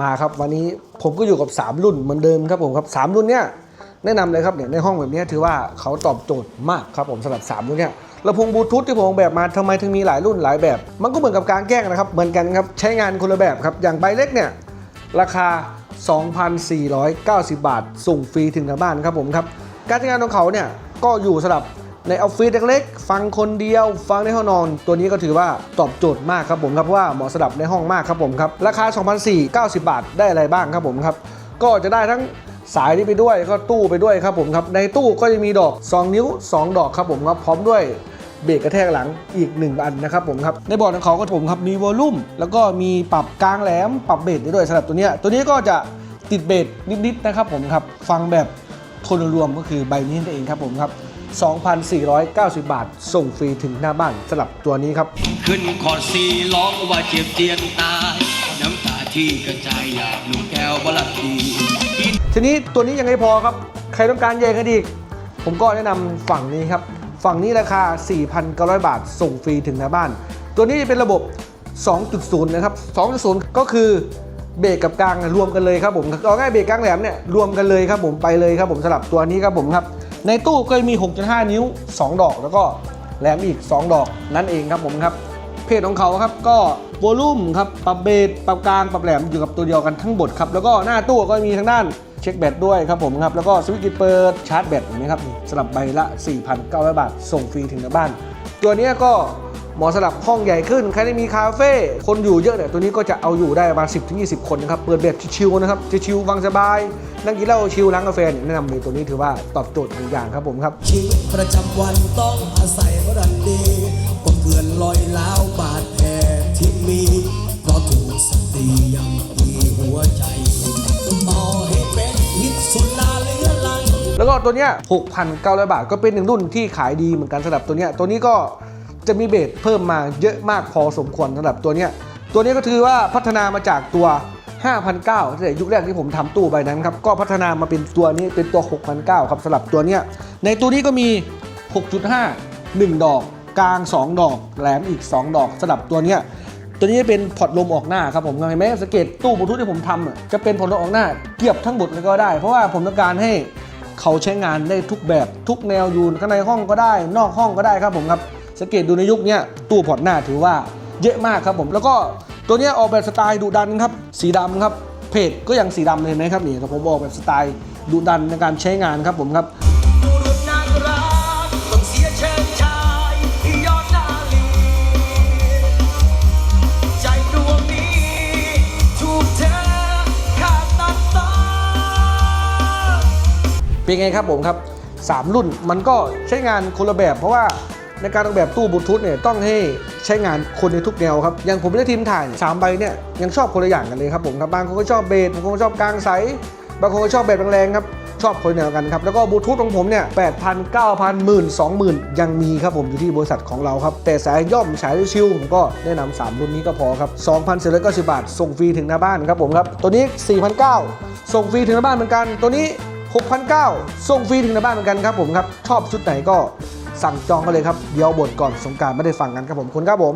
มาครับวันนี้ผมก็อยู่กับ 3 รุ่นเหมือนเดิมครับผมครับสามรุ่นเนี้ยแนะนำเลยครับเนี่ยในห้องแบบนี้ถือว่าเขาตอบโจทย์มากครับผมสำหรับ 3 รุ่นเนี้ยลำโพงบลูทูธที่ผมออกแบบมาทำไมถึงมีหลายรุ่นหลายแบบ มันก็เหมือนกับการแกล้งนะครับเหมือนกันครับใช้งานคนละแบบครับอย่างใบเล็กเนี่ยราคา 2,490 บาท ส่งฟรีถึงหน้าบ้านครับผมครับการใช้งานของเขาเนี่ยก็อยู่สำหรับ ในออฟฟิศเล็กๆ ฟังคนเดียว ฟังในห้องนอน ตัวนี้ก็ถือว่าตอบโจทย์มากครับผมครับเพราะว่าเหมาะสำหรับในห้องมากครับผมครับราคา 2,490 บาทได้อะไรบ้างครับผมครับก็จะได้ทั้งสายนี้ไปด้วยก็ตู้ไปด้วยครับผมครับในตู้ก็จะมีดอก 2 นิ้ว 2 ดอกครับผมครับพร้อมด้วยเบรกกระแทกหลังอีก 1 อันนะครับผมครับในบอร์ดของเขาก็ผมครับมีวอลลุ่มแล้วก็มีปรับกลางแหลมปรับเบสได้ด้วยสำหรับตัวนี้ตัวนี้ก็จะติดเบสนิดๆนะครับผมครับฟังแบบทนรวมก็คือใบนี้นั่นเองครับผมครับ 2,490 บาท ส่งฟรีถึงหน้าบ้านสำหรับตัวนี้ครับ ขึ้นคอร์ดซีร้องว่าเจ็บเจียนตาย น้ำตาที่กระจายอยากนุ่งแก้วบลัดดีทีนี้ตัวนี้ยังไม่พอครับ ใครต้องการแยกกันอีกผมก็แนะนำฝั่งนี้ครับ ฝั่งนี้ราคา 4,900 บาท ส่งฟรีถึงหน้าบ้าน ตัวนี้จะเป็นระบบ 2.0 นะครับ 2.0 ก็คือเบรกกับกลางรวมกันเลยครับผมเอาง่ายเบรกกลางแหลมเนี่ยรวมกันเลยครับผมไปเลยครับผมสำหรับตัวนี้ครับผมครับ ในตู้ก็จะมี 6.5 นิ้ว 2 ดอก แล้วก็แหลมอีก 2 ดอกนั่นเองครับผมครับ เพจของเขาครับก็โวลูมครับปรับเบสปรับกลางปรับแหลมอยู่กับตัวเดียวกันทั้งบทครับแล้วก็หน้าตู้ก็มีทางด้านเช็คแบตด้วยครับผมครับแล้วก็สวิตช์เปิดชาร์จแบตนะครับสำหรับใบละ 4,900 บาท ส่งฟรีถึงหน้าบ้าน ตัวนี้ก็ เหมาะสำหรับห้องใหญ่ขึ้น ใครที่มีคาเฟ่คนอยู่เยอะเนี่ยตัวนี้ก็จะเอาอยู่ได้ประมาณ 10-20 คนนะครับ เปิดแบบชิวๆนะครับชิวๆฟังสบาย นั่งกินเหล้าชิวล้างกาแฟเนี่ยแนะนำเลยตัวนี้ถือว่าตอบโจทย์หนึ่งอย่างครับผมครับชีวิตประจำวันต้องอาศัยรันดีปนเปื้อนลอยล้าวบาดแผลที่มีเพราะถูกสตรียังมีหัวใจต่อให้เป็นพิษสุราเลือลังแล้วก็ตัวเนี้ย6,900 บาทก็เป็นหนึ่งรุ่นที่ขายดีเหมือนกันสำหรับตัวเนี้ยตัวนี้ก็ จะมีเบสเพิ่มมาเยอะมากพอสมควรสำหรับตัวเนี้ยตัวนี้ก็ถือว่าพัฒนามาจากตัว5,900ตั้งแต่ยุคแรกที่ผมทำตู้ใบนั้นครับก็พัฒนามาเป็นตัวนี้เป็นตัว6,900ครับสำหรับตัวเนี้ยในตัวนี้ก็มี 6.5 1 ดอก กลาง 2 ดอก แหลมอีก 2 ดอกสำหรับตัวเนี้ยตัวนี้เป็นพอร์ตลมออกหน้าครับผมเห็นไหมสังเกตตู้บลูทูธที่ผมทำจะเป็นพอร์ตลมออกหน้าเกียบทั้งหมดเลยก็ได้ เพราะว่าผมต้องการให้เขาใช้งานได้ทุกแบบทุกแนวอยู่ข้างในห้องก็ได้ นอกห้องก็ได้ครับผมครับ สังเกตดูในยุคเนี้ยตู้พอร์ตหน้าถือว่าเยอะมากครับผม แล้วก็ตัวเนี้ยออกแบบสไตล์ดุดันครับ สีดำครับ เพจก็ยังสีดำเลยเห็นไหมครับนี่ครับผมออกแบบสไตล์ดุดันในการใช้งานครับผมครับบุรุษนางรักต้องเสียเชิงชายที่ยอดนาลีใจดวงนี้ถูกเธอขาดตัดตอนเป็นไงครับผมครับ 3 รุ่นมันก็ใช้งานคนละแบบเพราะว่า ในการออกแบบตู้บลูทูธเนี่ยต้องให้ใช้งานคนในทุกแนวครับ อย่างผมได้ทีมถ่ายสามใบเนี่ยยังชอบคนละอย่างกันเลยครับผมครับบางคนก็ชอบเบสบางคนชอบกลางใสบางคนก็ชอบแบบแรงๆครับชอบคนแนวกันครับ แล้วก็บลูทูธของผมเนี่ยแปดพันเก้าพันหมื่นสองหมื่นยังมีครับผมอยู่ที่บริษัทของเราครับ แต่สายย่อมสายชิวๆผมก็แนะนำสามรุ่นนี้ก็พอครับ2,490บบาท ส่งฟรีถึงหน้าบ้านครับผมครับ ตัวนี้4,900ส่งฟรีถึงหน้าบ้านเหมือนกัน ตัวนี้6,900ส่งฟรีถึงหน้าบ้านเหมือนกันครับผมครับ ชอบชุดไหนก็ สั่งจองกันเลยครับเดี๋ยวบทก่อนสงการไม่ได้ฟังกันครับผมคุณครับผม